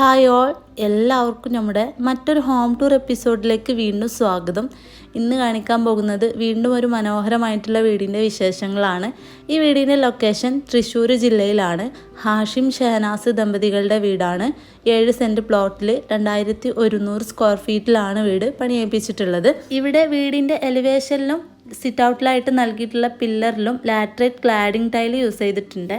Hi all എല്ലാവർക്കും നമ്മുടെ മറ്റൊരു ഹോം ടൂർ എപ്പിസോഡിലേക്ക് വീണ്ടും സ്വാഗതം. ഇന്ന് കാണിക്കാൻ പോകുന്നത് വീണ്ടും ഒരു മനോഹരമായിട്ടുള്ള വീടിന്റെ വിശേഷങ്ങളാണ്. ഈ വീടിന്റെ ലൊക്കേഷൻ തൃശ്ശൂർ ജില്ലയിലാണ്. ഹാഷിം ഷഹനാസ് ദമ്പതികളുടെ വീടാണ്. ഏഴ് സെന്റ് പ്ലോട്ടിൽ രണ്ടായിരത്തി ഒരുന്നൂറ് സ്ക്വയർ ഫീറ്റിലാണ് വീട് പണിയേൽപ്പിച്ചിട്ടുള്ളത്. ഇവിടെ വീടിന്റെ എലിവേഷനിലും സിറ്റ് ഔട്ടിലായിട്ട് നൽകിയിട്ടുള്ള പില്ലറിലും ലാറ്ററേറ്റ് ക്ലാഡിംഗ് ടൈൽ യൂസ് ചെയ്തിട്ടുണ്ട്.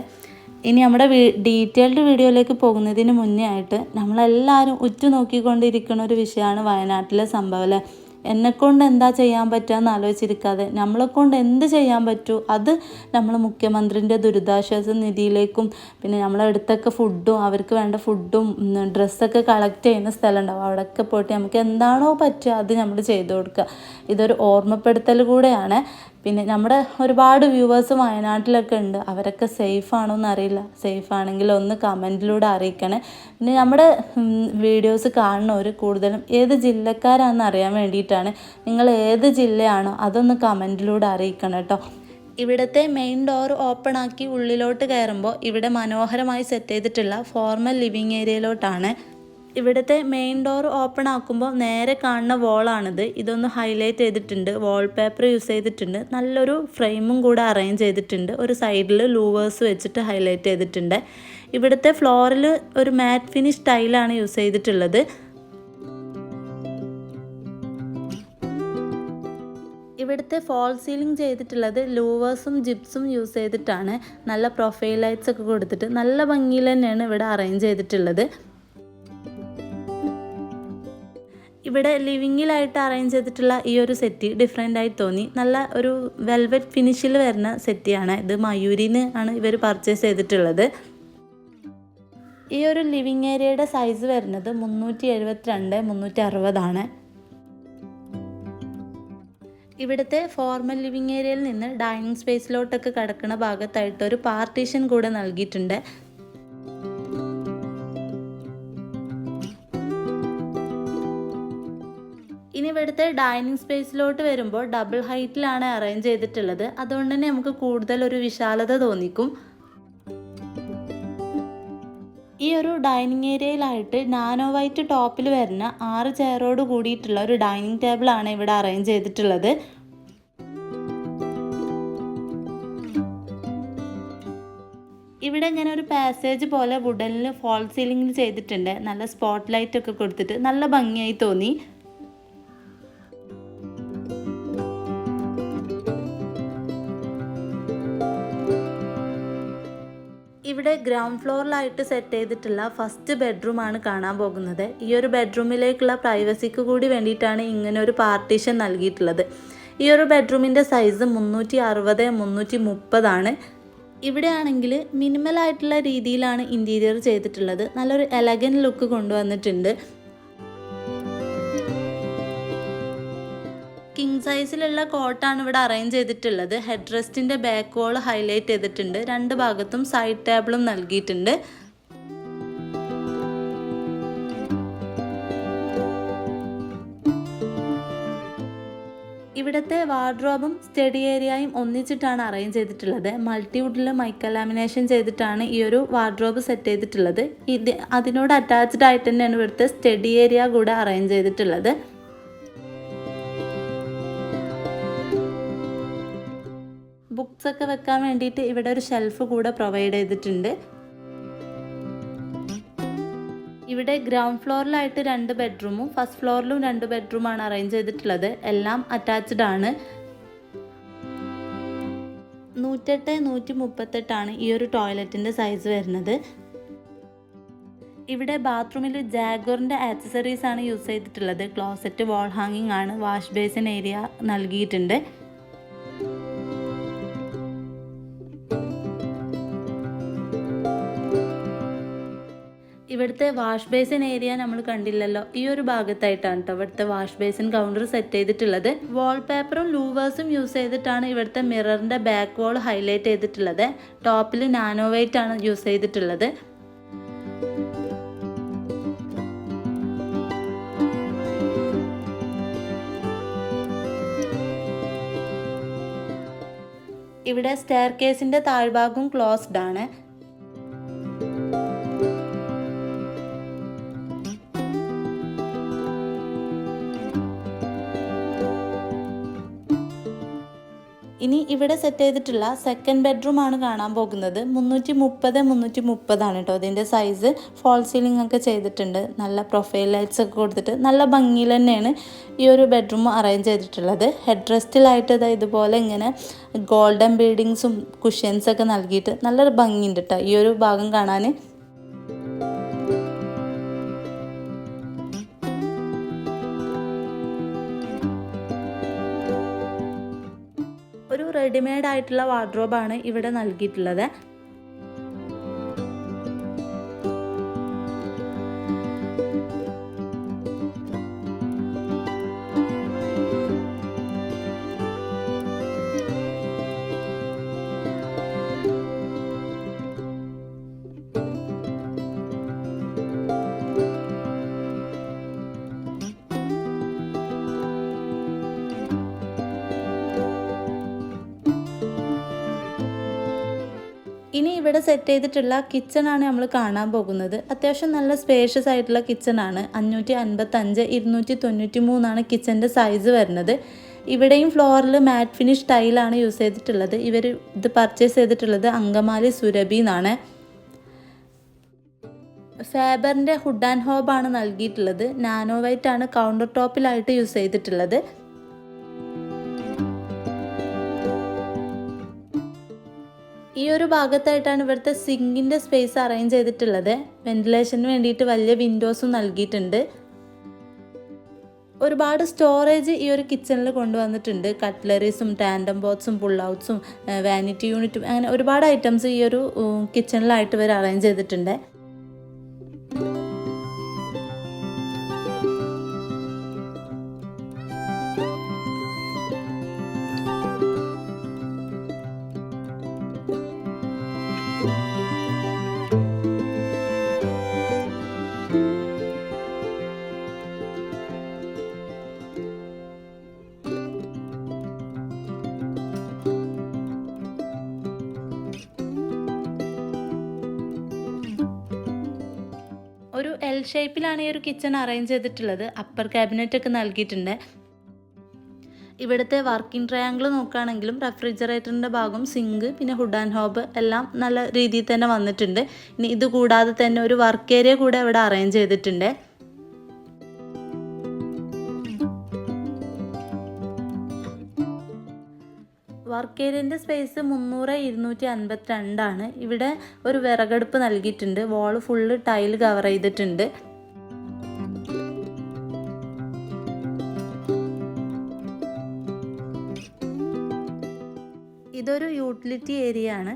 ഇനി നമ്മുടെ ഡീറ്റെയിൽഡ് വീഡിയോയിലേക്ക് പോകുന്നതിന് മുന്നേ ആയിട്ട് നമ്മളെല്ലാവരും ഉറ്റുനോക്കിക്കൊണ്ടിരിക്കുന്ന ഒരു വിഷയമാണ് വയനാട്ടിലെ സംഭവം അല്ലേ? എന്നെക്കൊണ്ട് എന്താ ചെയ്യാൻ പറ്റുക എന്ന് ആലോചിച്ചിരിക്കാതെ നമ്മളെക്കൊണ്ട് എന്ത് ചെയ്യാൻ പറ്റൂ? അത് നമ്മൾ മുഖ്യമന്ത്രിന്റെ ദുരിതാശ്വാസ നിധിയിലേക്കും പിന്നെ നമ്മളെ അടുത്തൊക്കെ ഫുഡും അവർക്ക് വേണ്ട ഫുഡും ഡ്രസ്സൊക്കെ കളക്ട് ചെയ്യുന്ന സ്ഥലം ഉണ്ടാവും അവിടെയൊക്കെ പോയിട്ട് നമുക്ക് എന്താണോ പറ്റുക അത് നമ്മൾ ചെയ്തു കൊടുക്കുക. ഇതൊരു ഓർമ്മപ്പെടുത്തൽ കൂടെയാണ്. പിന്നെ നമ്മുടെ ഒരുപാട് വ്യൂവേഴ്സ് വയനാട്ടിലൊക്കെ ഉണ്ട്. അവരൊക്കെ സേഫ് ആണോ എന്നറിയില്ല സേഫ് ആണെങ്കിൽ ഒന്ന് കമന്റിലൂടെ അറിയിക്കണേ. പിന്നെ നമ്മുടെ വീഡിയോസ് കാണുന്നവർ കൂടുതലും ഏത് ജില്ലക്കാരാണെന്ന് അറിയാൻ വേണ്ടിയിട്ടാണ് നിങ്ങൾ ഏത് ജില്ലയാണോ അതൊന്ന് കമന്റിലൂടെ അറിയിക്കണം കേട്ടോ. ഇവിടുത്തെ മെയിൻ ഡോർ ഓപ്പൺ ആക്കി ഉള്ളിലോട്ട് കയറുമ്പോൾ ഇവിടെ മനോഹരമായി സെറ്റ് ചെയ്തിട്ടുള്ള ഫോർമൽ ലിവിങ് ഏരിയയിലോട്ടാണ് ഇവിടുത്തെ മെയിൻ ഡോർ ഓപ്പൺ ആക്കുമ്പോൾ നേരെ കാണുന്ന വോളാണിത് ഇതൊന്ന് ഹൈലൈറ്റ് ചെയ്തിട്ടുണ്ട് വാൾ പേപ്പർ യൂസ് ചെയ്തിട്ടുണ്ട്. നല്ലൊരു ഫ്രെയിമും കൂടെ അറേഞ്ച് ചെയ്തിട്ടുണ്ട്. ഒരു സൈഡിൽ ലൂവേഴ്സ് വെച്ചിട്ട് ഹൈലൈറ്റ് ചെയ്തിട്ടുണ്ട്. ഇവിടുത്തെ ഫ്ലോറിൽ ഒരു മാറ്റ് ഫിനിഷ് ടൈലാണ് യൂസ് ചെയ്തിട്ടുള്ളത്. ഇവിടുത്തെ ഫോൾ സീലിംഗ് ചെയ്തിട്ടുള്ളത് ലൂവേഴ്സും ജിപ്സും യൂസ് ചെയ്തിട്ടാണ്. നല്ല പ്രൊഫൈൽ ലൈറ്റ്സ് ഒക്കെ കൊടുത്തിട്ട് നല്ല ഭംഗിയിൽ തന്നെയാണ് ഇവിടെ അറേഞ്ച് ചെയ്തിട്ടുള്ളത്. ഇവിടെ ലിവിങ്ങിലായിട്ട് അറേഞ്ച് ചെയ്തിട്ടുള്ള ഈ ഒരു സെറ്റ് ഡിഫറെന്റ് ആയി തോന്നി. നല്ല ഒരു വെൽവെറ്റ് ഫിനിഷിൽ വരുന്ന സെറ്റിയാണ് ഇത് മയൂരിന്ന് ആണ് ഇവർ പർച്ചേസ് ചെയ്തിട്ടുള്ളത്. ഈ ഒരു ലിവിങ് ഏരിയയുടെ സൈസ് വരുന്നത് മുന്നൂറ്റി എഴുപത്തിരണ്ട് മുന്നൂറ്റി അറുപതാണ് ഇവിടുത്തെ ഫോർമൽ ലിവിങ് ഏരിയയിൽ നിന്ന് ഡൈനിങ് സ്പേസിലോട്ടൊക്കെ കിടക്കുന്ന ഭാഗത്തായിട്ട് ഒരു പാർട്ടീഷൻ കൂടെ നൽകിയിട്ടുണ്ട്. ഇനി ഇവിടുത്തെ ഡൈനിങ് സ്പേസിലോട്ട് വരുമ്പോൾ ഡബിൾ ഹൈറ്റിലാണ് അറേഞ്ച് ചെയ്തിട്ടുള്ളത്. അതുകൊണ്ട് തന്നെ നമുക്ക് കൂടുതൽ ഒരു വിശാലത തോന്നിക്കും. ഈ ഒരു ഡൈനിങ് ഏരിയയിലായിട്ട് നാനോ വൈറ്റ് ടോപ്പിൽ വരുന്ന ആറ് ചെയറോട് കൂടിയിട്ടുള്ള ഒരു ഡൈനിങ് ടേബിളാണ് ഇവിടെ അറേഞ്ച് ചെയ്തിട്ടുള്ളത്. ഇവിടെ ഇങ്ങനെ ഒരു പാസേജ് പോലെ വുഡനിൽ ഫോൾ സീലിംഗിൽ ചെയ്തിട്ടുണ്ട്. നല്ല സ്പോട്ട് ലൈറ്റ് ഒക്കെ കൊടുത്തിട്ട് നല്ല ഭംഗിയായി തോന്നി. ഇവിടെ ഗ്രൗണ്ട് ഫ്ലോറിലായിട്ട് സെറ്റ് ചെയ്തിട്ടുള്ള ഫസ്റ്റ് ബെഡ്റൂം ആണ് കാണാൻ പോകുന്നത്. ഈ ഒരു ബെഡ്റൂമിലേക്കുള്ള പ്രൈവസിക്ക് കൂടി വേണ്ടിയിട്ടാണ് ഇങ്ങനെ ഒരു പാർട്ടീഷൻ നൽകിയിട്ടുള്ളത്. ഈ ഒരു ബെഡ്റൂമിന്റെ സൈസ് മുന്നൂറ്റി അറുപത് മുന്നൂറ്റി മുപ്പതാണ് ഇവിടെയാണെങ്കിൽ മിനിമലായിട്ടുള്ള രീതിയിലാണ് ഇന്റീരിയർ ചെയ്തിട്ടുള്ളത്. നല്ലൊരു എലഗൻ ലുക്ക് കൊണ്ടുവന്നിട്ടുണ്ട്. കിങ് സൈസിലുള്ള കോട്ടാണ് ഇവിടെ അറേഞ്ച് ചെയ്തിട്ടുള്ളത്. ഹെഡ് റെസ്റ്റിന്റെ ബാക്ക് വോൾ ഹൈലൈറ്റ് ചെയ്തിട്ടുണ്ട്. രണ്ട് ഭാഗത്തും സൈഡ് ടേബിളും നൽകിയിട്ടുണ്ട്. ഇവിടുത്തെ വാർഡ്രോബും സ്റ്റഡി ഏരിയയും ഒന്നിച്ചിട്ടാണ് അറേഞ്ച് ചെയ്തിട്ടുള്ളത്. മൾട്ടിവുഡിൽ മൈക്ക ലാമിനേഷൻ ചെയ്തിട്ടാണ് ഈ ഒരു വാർഡ്രോബ് സെറ്റ് ചെയ്തിട്ടുള്ളത്. ഇത് അതിനോട് അറ്റാച്ച്ഡ് ആയിട്ട് തന്നെയാണ് ഇവിടുത്തെ സ്റ്റഡി ഏരിയ കൂടെ അറേഞ്ച് ചെയ്തിട്ടുള്ളത്. ബുക്സ് ഒക്കെ വെക്കാൻ വേണ്ടിയിട്ട് ഇവിടെ ഒരു ഷെൽഫ് കൂടെ പ്രൊവൈഡ് ചെയ്തിട്ടുണ്ട്. ഇവിടെ ഗ്രൗണ്ട് ഫ്ലോറിലായിട്ട് രണ്ട് ബെഡ്റൂമും ഫസ്റ്റ് ഫ്ലോറിലും രണ്ട് ബെഡ്റൂമാണ് അറേഞ്ച് ചെയ്തിട്ടുള്ളത്. എല്ലാം അറ്റാച്ച്ഡ് ആണ്. നൂറ്റെട്ട് നൂറ്റി മുപ്പത്തെട്ടാണ് ഈ ഒരു ടോയ്ലറ്റിന്റെ സൈസ് വരുന്നത്. ഇവിടെ ബാത്റൂമിൽ ജാഗോറിന്റെ ആക്സസറീസ് ആണ് യൂസ് ചെയ്തിട്ടുള്ളത്. ക്ലോസറ്റ് വാൾ ഹാങ്ങിങ് ആണ് വാഷ് ബേസിൻ ഏരിയ നൽകിയിട്ടുണ്ട്. ഇവിടുത്തെ വാഷ് ബേസിൻ ഏരിയ നമ്മൾ കണ്ടില്ലല്ലോ. ഈ ഒരു ഭാഗത്തായിട്ടാണ് കേട്ടോ ഇവിടുത്തെ വാഷ് ബേസിൻ കൗണ്ടർ സെറ്റ് ചെയ്തിട്ടുള്ളത്. വാൾ പേപ്പറും ലൂവേഴ്സും യൂസ് ചെയ്തിട്ടാണ് ഇവിടുത്തെ മിററിന്റെ ബാക്ക് വാൾ ഹൈലൈറ്റ് ചെയ്തിട്ടുള്ളത്. ടോപ്പിൽ നാനോ വൈറ്റ് ആണ് യൂസ് ചെയ്തിട്ടുള്ളത്. ഇവിടെ സ്റ്റെയർ കേസിന്റെ താഴ്ഭാഗം ക്ലോസ്ഡ് ആണ്. ഇനി ഇവിടെ സെറ്റ് ചെയ്തിട്ടുള്ള സെക്കൻഡ് ബെഡ്റൂം ആണ് കാണാൻ പോകുന്നത്. മുന്നൂറ്റി മുപ്പത് മുന്നൂറ്റി മുപ്പതാണ് കേട്ടോ ഇതിന്റെ സൈസ് ഫോൾ സീലിംഗ് ഒക്കെ ചെയ്തിട്ടുണ്ട്. നല്ല പ്രൊഫൈൽ ലൈറ്റ്സ് ഒക്കെ കൊടുത്തിട്ട് നല്ല ഭംഗിയിൽ തന്നെയാണ് ഈ ഒരു ബെഡ്റൂം അറേഞ്ച് ചെയ്തിട്ടുള്ളത്. ഹെഡ് റെസ്റ്റിലായിട്ട് ഇത് ഇതുപോലെ ഇങ്ങനെ ഗോൾഡൻ ബീഡിങ്സും കുഷ്യൻസൊക്കെ നൽകിയിട്ട് നല്ലൊരു ഭംഗിയുണ്ട് കേട്ടോ ഈ ഒരു ഭാഗം കാണാൻ റെഡിമെയ്ഡ് ആയിട്ടുള്ള വാർഡ്രോബാണ് ഇവിടെ നൽകിയിട്ടുള്ളത്. ഇവിടെ സെറ്റ് ചെയ്തിട്ടുള്ള കിച്ചൺ ആണ് നമ്മൾ കാണാൻ പോകുന്നത്. അത്യാവശ്യം നല്ല സ്പേഷ്യസ് ആയിട്ടുള്ള കിച്ചൺ ആണ്. അഞ്ഞൂറ്റി അൻപത്തഞ്ച് ഇരുന്നൂറ്റി തൊണ്ണൂറ്റി മൂന്നാണ് കിച്ചന്റെ സൈസ് വരുന്നത്. ഇവിടെയും ഫ്ലോറിൽ മാറ്റ് ഫിനിഷ് ടൈലാണ് യൂസ് ചെയ്തിട്ടുള്ളത്. ഇവർ ഇത് പർച്ചേസ് ചെയ്തിട്ടുള്ളത് അങ്കമാലി സുരഭി എന്നാണ്. ഫാബറിന്റെ ഹുഡ് ആൻഡ് ഹോബാണ് നൽകിയിട്ടുള്ളത്. നാനോ വൈറ്റ് ആണ് കൗണ്ടർ ടോപ്പിലായിട്ട് യൂസ് ചെയ്തിട്ടുള്ളത്. ഈ ഒരു ഭാഗത്തായിട്ടാണ് ഇവിടുത്തെ സിങ്കിന്റെ സ്പേസ് അറേഞ്ച് ചെയ്തിട്ടുള്ളത്. വെന്റിലേഷന് വേണ്ടിയിട്ട് വലിയ വിൻഡോസും നൽകിയിട്ടുണ്ട്. ഒരുപാട് സ്റ്റോറേജ് ഈ ഒരു കിച്ചണിൽ കൊണ്ടുവന്നിട്ടുണ്ട്. കട്ട്ലറീസും ടാൻഡം ബോക്സും ഔട്ട്സും വാനിറ്റി യൂണിറ്റും അങ്ങനെ ഒരുപാട് ഐറ്റംസ് ഈ ഒരു കിച്ചണിലായിട്ട് ഇവർ അറേഞ്ച് ചെയ്തിട്ടുണ്ട്. ഷേപ്പിലാണ് ഈ ഒരു കിച്ചൺ അറേഞ്ച് ചെയ്തിട്ടുള്ളത്. അപ്പർ ക്യാബിനറ്റ് ഒക്കെ നൽകിയിട്ടുണ്ട്. ഇവിടുത്തെ വർക്കിംഗ് ട്രയാങ്കിൾ നോക്കുകയാണെങ്കിലും റെഫ്രിജറേറ്ററിന്റെ ഭാഗം സിങ്ക് പിന്നെ ഹുഡ് ആൻഡ് ഹോബ് എല്ലാം നല്ല രീതിയിൽ തന്നെ വന്നിട്ടുണ്ട്. ഇനി ഇത് കൂടാതെ തന്നെ ഒരു വർക്ക് ഏരിയ കൂടെ ഇവിടെ അറേഞ്ച് ചെയ്തിട്ടുണ്ട്. വർക്ക് ഏരിയന്റെ സ്പേസ് മുന്നൂറ് ഇരുന്നൂറ്റി അൻപത്തിരണ്ടാണ്. ഇവിടെ ഒരു വിറകടുപ്പ് നൽകിയിട്ടുണ്ട്. വാൾ ഫുള്ള് ടൈൽ കവർ ചെയ്തിട്ടുണ്ട്. ഇതൊരു യൂട്ടിലിറ്റി ഏരിയ ആണ്.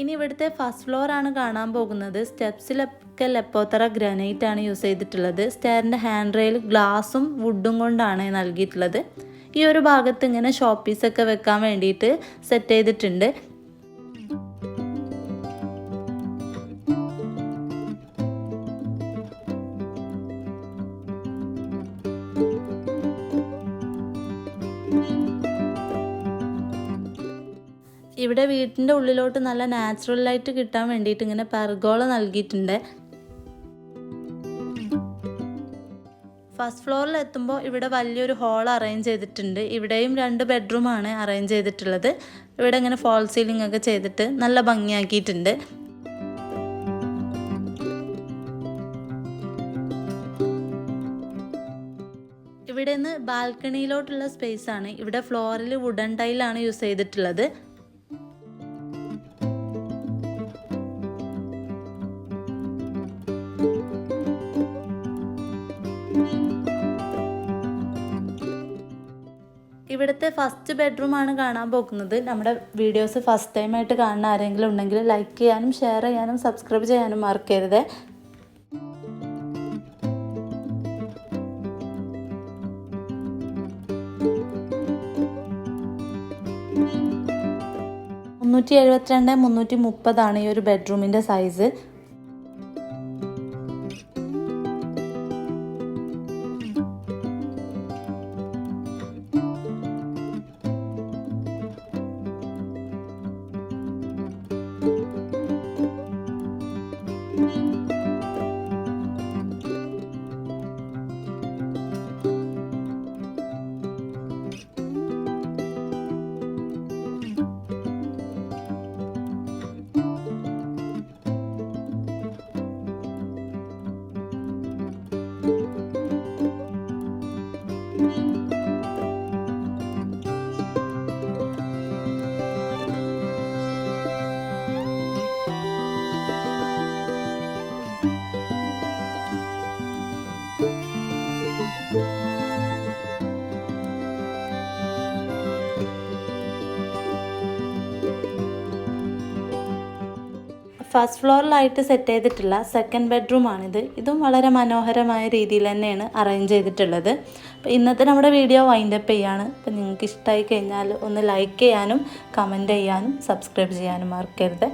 ഇനി ഇവിടുത്തെ ഫസ്റ്റ് ഫ്ലോർ ആണ് കാണാൻ പോകുന്നത്. സ്റ്റെപ്സിലൊക്കെ ലെപ്പോത്തറ ഗ്രാനൈറ്റ് ആണ് യൂസ് ചെയ്തിട്ടുള്ളത്. സ്റ്റെയറിന്റെ ഹാൻഡ് റെയിൽ ഗ്ലാസും വുഡും കൊണ്ടാണ് നൽകിയിട്ടുള്ളത്. ഈ ഒരു ഭാഗത്ത് ഇങ്ങനെ ഷോപ്പീസൊക്കെ വെക്കാൻ വേണ്ടിയിട്ട് സെറ്റ് ചെയ്തിട്ടുണ്ട്. ഇവിടെ വീട്ടിന്റെ ഉള്ളിലോട്ട് നല്ല നാച്ചുറൽ ലൈറ്റ് കിട്ടാൻ വേണ്ടിയിട്ട് ഇങ്ങനെ പെർഗോള നൽകിയിട്ടുണ്ട്. ഫസ്റ്റ് ഫ്ലോറിൽ എത്തുമ്പോൾ ഇവിടെ വലിയൊരു ഹോൾ അറേഞ്ച് ചെയ്തിട്ടുണ്ട്. ഇവിടെയും രണ്ട് ബെഡ്റൂമാണ് അറേഞ്ച് ചെയ്തിട്ടുള്ളത്. ഇവിടെ ഇങ്ങനെ ഫോൾ സീലിംഗ് ഒക്കെ ചെയ്തിട്ട് നല്ല ഭംഗിയാക്കിയിട്ടുണ്ട്. ഇവിടെ നിന്ന് ബാൽക്കണിയിലോട്ടുള്ള സ്പേസ് ആണ്. ഇവിടെ ഫ്ലോറിൽ വുഡൻ ടൈലാണ് യൂസ് ചെയ്തിട്ടുള്ളത്. ഇവിടുത്തെ ഫസ്റ്റ് ബെഡ്റൂം ആണ് കാണാൻ പോകുന്നത്. നമ്മുടെ വീഡിയോസ് ഫസ്റ്റ് ടൈം ആയിട്ട് കാണുന്ന ആരെങ്കിലും ഉണ്ടെങ്കിൽ ലൈക്ക് ചെയ്യാനും ഷെയർ ചെയ്യാനും സബ്സ്ക്രൈബ് ചെയ്യാനും മറക്കരുത്. മുന്നൂറ്റി എഴുപത്തിരണ്ട് മുന്നൂറ്റി മുപ്പതാണ് ഈ ഒരു ബെഡ്റൂമിന്റെ സൈസ് ഫസ്റ്റ് ഫ്ലോറിലായിട്ട് സെറ്റ് ചെയ്തിട്ടുള്ള സെക്കൻഡ് ബെഡ്റൂമാണിത് ഇതും വളരെ മനോഹരമായ രീതിയിൽ തന്നെയാണ് അറേഞ്ച് ചെയ്തിട്ടുള്ളത്. അപ്പോൾ ഇന്നത്തെ നമ്മുടെ വീഡിയോ വൈൻഡപ്പ് ചെയ്യാണ്. അപ്പോൾ നിങ്ങൾക്ക് ഇഷ്ടമായി കഴിഞ്ഞാൽ ഒന്ന് ലൈക്ക് ചെയ്യാനും കമന്റ് ചെയ്യാനും സബ്സ്ക്രൈബ് ചെയ്യാനും മറക്കരുത്.